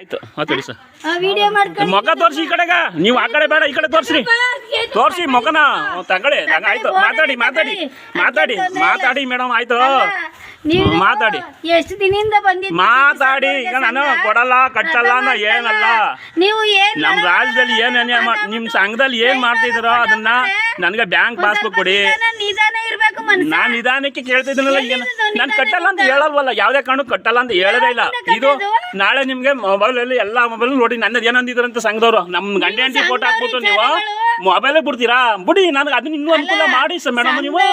ಆಯ್ತು ಮಾತಾಡಿ ಸರ್ ತೋರಿಸಿ ಈ ಕಡೆಗ ನೀವು ಆ ಕಡೆ ಬೇಡ ಈ ಕಡೆ ತೋರಿಸ್ರಿ ತೋರಿಸಿ ಮಗನ ತಗೊಳ್ಳಿ ಆಯ್ತು ಮಾತಾಡಿ ಮಾತಾಡಿ ಮಾತಾಡಿ ಮಾತಾಡಿ ಮೇಡಮ್ ಆಯ್ತು ಮಾತಾಡಿ. ಎಷ್ಟು ದಿನದಿಂದ ಬಂದಿ ಮಾತಾಡಿ. ಈಗ ನಾನು ಕೊಡಲ್ಲ ಕಟ್ಟಲ್ಲ ಅನ್ನೋ ಏನಲ್ಲ. ನೀವು ಏನು ನಮ್ಮ ರಾಜ್ಯದಲ್ಲಿ ಏನೇನೇ ನಿಮ್ಮ ಸಂಘದಲ್ಲಿ ಏನು ಮಾಡ್ತಿದ್ದೀರೋ ಅದನ್ನ ನನಗೆ ಬ್ಯಾಂಕ್ ಪಾಸ್ಬುಕ್ ಕೊಡಿ. ನಿಧಾನ ಇರ್ಬೇಕು ನಾನು ನಿಧಾನಕ್ಕೆ ಕೇಳ್ತಿದ್ದೀನಲ್ಲ ಏನು? ನಾನು ಕಟ್ಟಲ್ಲ ಅಂತ ಹೇಳಲ್ವಲ್ಲ ಯಾವುದೇ ಕಾರಣಕ್ಕೂ ಕಟ್ಟಲ್ಲ ಅಂತ ಹೇಳೋದೇ ಇಲ್ಲ. ಇದು ನಾಳೆ ನಿಮಗೆ ಮೊಬೈಲಲ್ಲಿ ಎಲ್ಲ ಮೊಬೈಲ್ ನೋಡಿ ನನ್ನದು ಏನಂದಿದ್ರಂತ ಸಂಘದವರು. ನಮ್ಮ ಗಂಡ ಅಂಟಿ ಫೋಟೋ ಹಾಕ್ಬಿಟ್ಟು ನೀವು. ಮೊಬೈಲೇ ಬಿಡ್ತೀರಾ? ಬಿಡಿ ನನಗೆ ಅದನ್ನ ಇನ್ನೂ ಅನುಕೂಲ ಮಾಡಿ ಸರ್ ಮೇಡಮ್ ನೀವು.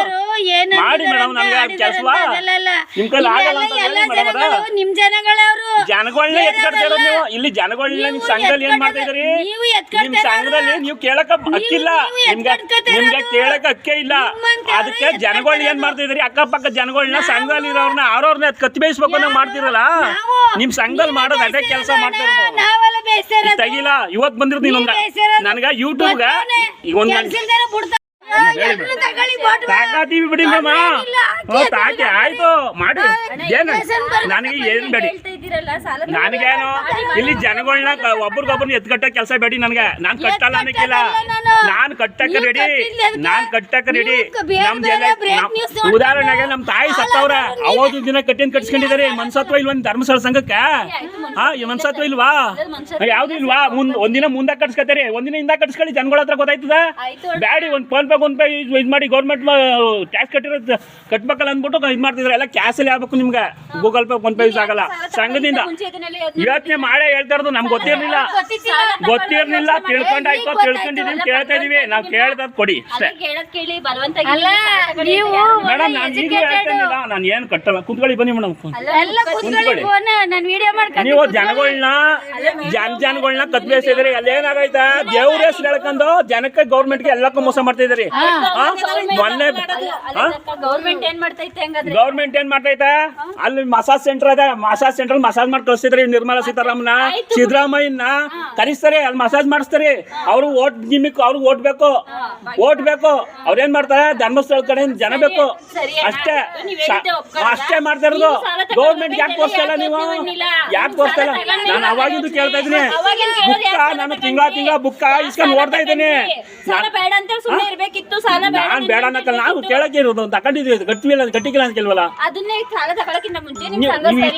ಮಾಡಿ ಮೇಡಮ್ ನನಗೆ ಆಡಿದಾರೆ ಅಂತ ಕೈಲಿ ಆಗಲ್ಲ ಅಂತ ಎಲ್ಲ ಹೇಳಿ ಮೇಡಮ್ ಅದ ಜನಗಳು ನಿಮ್ ಜನಗಳವರು ಜನಗಳನ್ನ ನೀವು. ಇಲ್ಲಿ ಜನಗಳನ್ನ ನಿಮ್ ಸಂಘದಲ್ಲಿ ಏನ್ ಮಾಡ್ತಾ ಇದ್ರಿ ನೀವು ನಿಮ್ ಎತ್ಕೊಳ್ತಾ ಸಂಘದಲ್ಲಿ ನೀವು ಕೇಳಕ ಹಕ್ಕಿಲ್ಲ ನೀವು ನಿಮ್ಗೆ ಎತ್ಕೊಳ್ತಾ ನಿಮ್ಗೆ ಇರೋದು. ಕೇಳಕ ಹಕ್ಕೆ ಇಲ್ಲ. ಅದಕ್ಕೆ ಜನಗಳು ಏನ್ ಮಾಡ್ತಾ ಇದ್ರಿ ಅಕ್ಕಪಕ್ಕ ಜನಗಳನ್ನ ಸಂಘದಲ್ಲಿ ಇರೋರ್ನ ಆರೋರ್ನ ಕತ್ತಿ ಬೇಯಿಸ್ಬೇಕು ಅನ್ನೋ ಮಾಡ್ತಿರಲ್ಲ? ನಾವು ನಿಮ್ ಸಂಘದಲ್ಲಿ ಮಾಡೋದು ಅದೇ ಕೆಲಸ ಮಾಡ್ತಾ ಇರೋದು. ನಾವೆಲ್ಲ ಬೇಯಿಸಿರೋದು ತೆಗಿಲ್ಲ ಇವತ್ ಬಂದಿರೋದು ಬೇಯಿಸಿರೋದು. ನನಗ ಯೂಟ್ಯೂಬ್ಗ ಈಗ ಒಂದ್ ಕೆಲ್ಸಲ್ದೇನೆ. ತಾಕಾತೀವಿ ಬಿಡಿ ಅಂತ ತಾಕಿ ಆಯ್ತು ಮಾಡಿ. ಏನು ನನಗೆ ಏನ್ ಬೇಡಿ. ಸಾಲ ನನಗೇನು? ಇಲ್ಲಿ ಜನಗಳನ್ನ ಒಬ್ರಿಗೊಬ್ರನ್ನ ಎತ್ಕಟ್ಟ ಕೆಲಸ ಬೇಡಿ ನನಗೆ. ನಾನ್ ಕಟ್ಟಲ್ಲ ಅನ್ನಕ್ಕಿಲ್ಲ ನಾನು. ಕಟ್ಟಕ್ಕೆ ರೆಡಿ ನಾನು ಕಟ್ಟಕ್ಕೆ ರೆಡಿ ನಮ್ ಉದಾಹರಣೆಗೆ ನಮ್ ತಾಯಿ ಸತ್ತವ್ರ. ಅವತ್ತು ದಿನ ಕಟ್ಟಿನ ಕಟ್ಸ್ಕೊಂಡಿದ್ದಾರೆ ಮನ್ಸತ್ವ ಇಲ್ವಾ ಧರ್ಮಸ್ಥಳ ಸಂಘಕ್ಕೆ? ಹಾ ಮನ್ಸತ್ವ ಇಲ್ವಾ? ಯಾವ್ದು ಇಲ್ವಾ? ಮುಂದ್ ಒಂದಿನ ಮುಂದೆ ಕಟ್ಸ್ಕೊತಾರೆ ಒಂದಿನ ಹಿಂದ ಕಟ್ಸ್ಕೊಳ್ಳಿ. ಜನಗಳ ಹತ್ರ ಗೊತ್ತಾಯ್ತದ. ಬ್ಯಾಡಿ ಒಂದ್ ಫೋನ್ ಪೇ ಫೋನ್ ಪೇ ಇದ್ ಮಾಡಿ ಗೌರ್ಮೆಂಟ್ ಟ್ಯಾಕ್ಸ್ ಕಟ್ಟಿರೋ ಕಟ್ಬೇಕಲ್ಲ ಅಂದ್ಬಿಟ್ಟು ಇದ್ ಮಾಡ್ತಿದ್ರೆ. ಎಲ್ಲ ಕ್ಯಾಶ್ ಅಲ್ಲಿ ಆಗ್ಬೇಕು ನಿಮ್ಗೆ. Google Pay PhonePe use ಆಗಲ್ಲ. ಸಂಘದಿಂದ ಯೋಚನೆ ಮಾಡೇ ಹೇಳ್ತಾ ಇರೋದು ನಮ್ಗೆ ಗೊತ್ತಿರ್ಲಿಲ್ಲ. ಗೊತ್ತಿರ್ಲಿಲ್ಲ. ತಿಳ್ಕೊಂಡಾಯ್ತು ತಿಳ್ಕೊಂಡಿದೀವಿ ಕೇಳ್ತಾ ಇದೀವಿ. ನಾವು ಕೇಳ್ದದ್ ಕೊಡಿ ಅಷ್ಟೇ. ನೀವು ಮೇಡಮ್ ನಾನು ಹೇಳ್ತಾನಿಲ್ಲ ನಾನು ಏನು ಕಟ್ಟಲ್ಲ. ಕುತ್ಕೊಳ್ಳಿ ಬನ್ನಿ ಮೇಡಮ್ ಎಲ್ಲ ಕೂತ್ಕೊಳ್ಳಿ. ನಾನು ನೀವು ಜನಗಳನ್ನ ಜನ ಜನಗಳನ್ನ ಕತ್ಬೇಸಿದ್ರಿ ಅಲ್ಲೇನಾಗೈತ ದೇವ್ರ ಹೆಸರು ಹೇಳ್ಕೊಂಡು ಜನಕ್ಕೆ ಗೌರ್ಮೆಂಟ್ಗೆ ಎಲ್ಲಕ್ಕೂ ಮೋಸ ಮಾಡ್ತಾ ಇದ್ರಿ ಮೊನ್ನೆ ಗೌರ್ಮೆಂಟ್ ಏನ್ ಮಾಡ್ತೈತೆ ಹಂಗಾದ್ರೆ? ಗೌರ್ಮೆಂಟ್ ಏನ್ ಮಾಡ್ತೈತೆ ಅಲ್ಲಿ ಮಸಾಜ್ ಸೆಂಟರ್ ಅದ ಮಸಾಜ್ ಸೆಂಟರ್ ಮಸಾಜ್ ಮಾಡಿ ಕಳಿಸಿದ್ರಿ ನಿರ್ಮಲಾ ಸೀತಾರಾಮನ? ಸಿದ್ದರಾಮಯ್ಯನ? ಕರೆಸ್ತಾರೆ ಅಲ್ಲಿ ಮಸಾಜ್ ಮಾಡಿಸ್ತಾರೆ. ಅವ್ರು ಓಟ್ ನಿಮಗೆ ಅವ್ರಿಗೆ ಓಟ್ ಬೇಕು. ಓಟ್ ಬೇಕು. ಅವ್ರೇನ್ ಮಾಡ್ತಾರೆ? ಧರ್ಮಸ್ಥಳ ಕಡೆ ಜನ ಬೇಕು. ಅಷ್ಟೇ. ಅಷ್ಟೇ ಮಾಡ್ತಾ ಇರೋದು. ಗೌರ್ಮೆಂಟ್ ಯಾಕೆ ಕೊಡ್ತಾ ನೀವು? ಯಾಕೆ ಕೊಡ್ತಾ ನಾನು ಅವಾಗಿಂದು ಕೇಳ್ತಾ ಇದ್ದೀನಿ. ಬುಕ್ಕ ನಾನು? ತಿಂಗಳ ತಿಂಗಳ ಬುಕ್ಕ ಇಸ್ಕೊಂಡು ಓಡ್ತಾ ಇದ್ದೀನಿ. ನಾನು ಬೇಡ ಅನ್ನಕ್ಕಲ್ಲ ನಾವು ಕೇಳಕ್ಕೆ ಇರೋದು. ತಗೊಂಡಿದ್ವಿ ಗಟ್ಟಿ ಕಟ್ಟಿಲ್ಲ ಅಂತ ಕೇಳುವಲ್ಲ. ನೀವು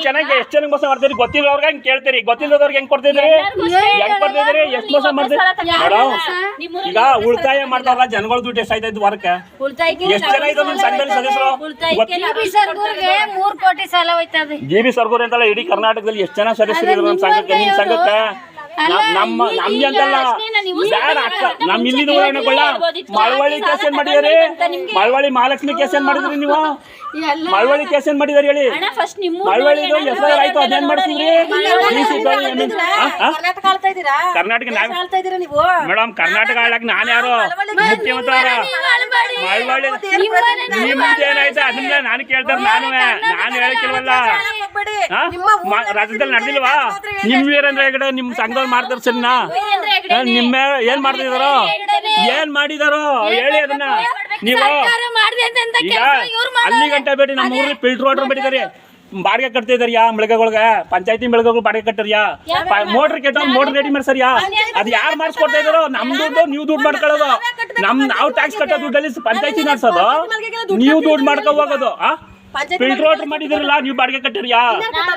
ಚೆನ್ನಾಗಿ ಎಷ್ಟು ಚೆನ್ನಾಗಿ ಮೋಸ ಮಾಡ್ತೀರಿ ಗೊತ್ತಿರೋರ್ಗೆ ಹೆಂಗ್ ಕೇಳ್ತೀರಿ? ಗೊತ್ತಿಲ್ಲದವ್ರಿಗೆ ಹೆಂಗ್ ಕೊಡ್ತಿದ್ರಿ? ಹೆಂಗ್ ಕೊಡ್ತಿದ್ರಿ? ಎಷ್ಟು ಮೋಸ ಮಾಡ್ತೀರಿ ಮೇಡಮ್ ಈಗ ಉಳಿತಾಯ ಮಾಡ್ತಾರಲ್ಲ ಜನಗಳ ದುಡ್ಡು ಎಷ್ಟಾಯ್ತಾ ಇದ್ದು ವರ್ಕ್ ಎಷ್ಟ್ ಜನ ಇದ್ರು ಸಂಘದಲ್ಲಿ ಸದಸ್ಯರು? ಜಿ ಬಿ ಸರ್ಗೂರ್ ಅಂತಲ್ಲ ಇಡೀ ಕರ್ನಾಟಕದಲ್ಲಿ ಎಷ್ಟು ಜನ ಸದಸ್ಯರು ಇದ್ದಾರೆ ನಮ್ಮ ಸಂಘಕ್ಕೆ? ನಿಮ್ ಸಂಘಕ್ಕೆ? ನಮ್ಮ ನಮ್ಗೆ ಅಂತಲ್ಲ ಅಕ್ಕ. ನಮ್ ಇಲ್ಲಿನ ಉದಾಹರಣೆಗಳ ಮಳವಳ್ಳಿ ಕೇಸ್ ಏನ್ ಮಾಡಿದಾರೆ. ಮಳವಳ್ಳಿ ಮಹಾಲಕ್ಷ್ಮಿ ಕೇಸ್ ಏನ್ ಮಾಡಿದ್ರಿ ನೀವು? ಮಳವಳ್ಳಿ ಕೇಸ್ ಏನ್ ಮಾಡಿದಾರೆ ಹೇಳಿ. ಮಳವಳ್ಳಿ ಐ ಆಯ್ತು ಅದೇನ್ ಮಾಡ್ತೀವಿ ಕರ್ನಾಟಕ ಮೇಡಮ್ ಕರ್ನಾಟಕ ಆಳಕ್ ನಾನ್ ಯಾರು? ಮುಖ್ಯಮಂತ್ರಿ ಮಳವಳ್ಳಿ ನಿಮ್ದೇನಾಯ್ತು? ಅದನ್ನ ನಾನು ಕೇಳ್ತಾರೆ ನಾನು ನಾನು ಹೇಳಕ್ಕಿಲ್ವಲ್ಲ ರಾಜ್ಯದಲ್ಲಿ ನಡೆದಿಲ್ವಾ? ನಿಮ್ ವೀರೇಂದ್ರ ಹೆಗಡೆ ನಿಮ್ ಸಂಘದಲ್ಲಿ ಮಾಡ್ತಾರ ಹಾ, ನಿಮ್ಮ ಏನ್ ಮಾಡ್ತಿದಾರೋ? ಏನ್ ಮಾಡಿದಾರೋ? ಹೇಳಿ ಅದನ್ನ. ನೀವು ಈಗ ಅಲ್ಲಿ ಗಂಟೆ ಬೇಡಿ ನಮ್ಮ ಊರಲ್ಲಿ ಫಿಲ್ಟರ್ ವಾಟರ್ ಬಿಟ್ಟಿದ್ದಾರೆ ಬಾಡಿಗೆ ಕಟ್ತಾ ಇದಾರ್ಯಾ ಮಳಿಗೆಗಳಿಗೆ? ಪಂಚಾಯತಿ ಮಳಿಗೆಗಳು ಬಾಡಿಗೆ ಕಟ್ಟರ್ಯಾ ಮೋಟರ್ ಕೆಟ್ಟ ಮೋಟರ್ ರೆಡಿ ಮಾಡ್ಸರ್ಯಾ ಅದು ಯಾರು ಮಾಡಿಸ್ಕೊಡ್ತಾ ಇದಾರೋ? ನಮ್ ದುಡ್ಡು ನೀವು ದುಡ್ಡು ಮಾಡ್ಕೊಳ್ಳೋದು. ನಮ್ ನಾವು ಟ್ಯಾಕ್ಸ್ ಕಟ್ಟೋ ದುಡ್ಡಲ್ಲಿ ಪಂಚಾಯತಿ ನಡ್ಸೋದು? ನೀವು ದುಡ್ಡು ಮಾಡ್ಕೊ ಹೋಗೋದು ಆ? ಫಿಲ್ಟರ್ ವಾಟರ್ ಮಾಡಿದಿರಲ್ಲ ನೀವು ಬಾಡಿಗೆ ಕಟ್ಟಿರ್ಯಾ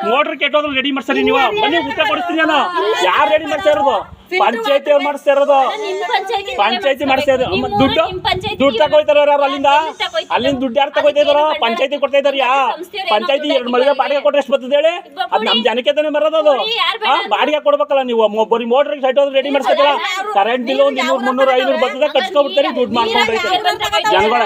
ಮೋಟರ್ ಕೆಟ್ಟೋದ್ರು ರೆಡಿ ಮಾಡ್ಸರಿ ನೀವು ಬನ್ನಿ ಉತ್ತರ ಕೊಡಿಸ್ತೀನಿ ನಾನು ಯಾರು ರೆಡಿ ಮಾಡ್ತಾ ಇರೋದು ಪಂಚಾಯತಿ ಅವ್ರು ಮಾಡಿಸ್ತಾ ಇರೋದು ಪಂಚಾಯತಿ ಪಂಚಾಯತಿ ಮಾಡಿಸ್ತಾ ಇದ್ರು ದುಡ್ಡು ದುಡ್ಡು ತಗೋಯ್ತಾರ ಯಾರು ಅಲ್ಲಿಂದ ಅಲ್ಲಿಂದ ದುಡ್ಡು ಯಾರು ತಗೋಯ್ತಾ ಇದಾರೋ ಪಂಚಾಯತಿ ಕೊಡ್ತಾ ಇದಾರ ಯಾ ಪಂಚಾಯತಿ ಎರಡು ಮಳಿಗೆ ಬಾಡಿಗೆ ಕೊಟ್ರೆ ಎಷ್ಟು ಬರ್ತದೆ ಹೇಳಿ ಅದ್ ನಮ್ ಜನಕ್ಕೆ ತಾನೇ ಬರೋದು ಅದು ಆ, ಬಾಡಿಗೆ ಕೊಡ್ಬೇಕಲ್ಲ ನೀವು ಬರೀ ಮೋಟರ್ ಸೈಟ್ ಹೋದ್ರೆ ರೆಡಿ ಮಾಡಿಸ್ತಾರ ಕರೆಂಟ್ ಬಿಲ್ ಒಂದು ಇನ್ನೂರು ಮುನ್ನೂರು ಐನೂರು ಬರ್ತದೆ ಕಟ್ಸ್ಕೊಬಿಡ್ತಾರೆ ದುಡ್ಡು ಮಾಡ್ಕೊಂಡು ಜನಗಳ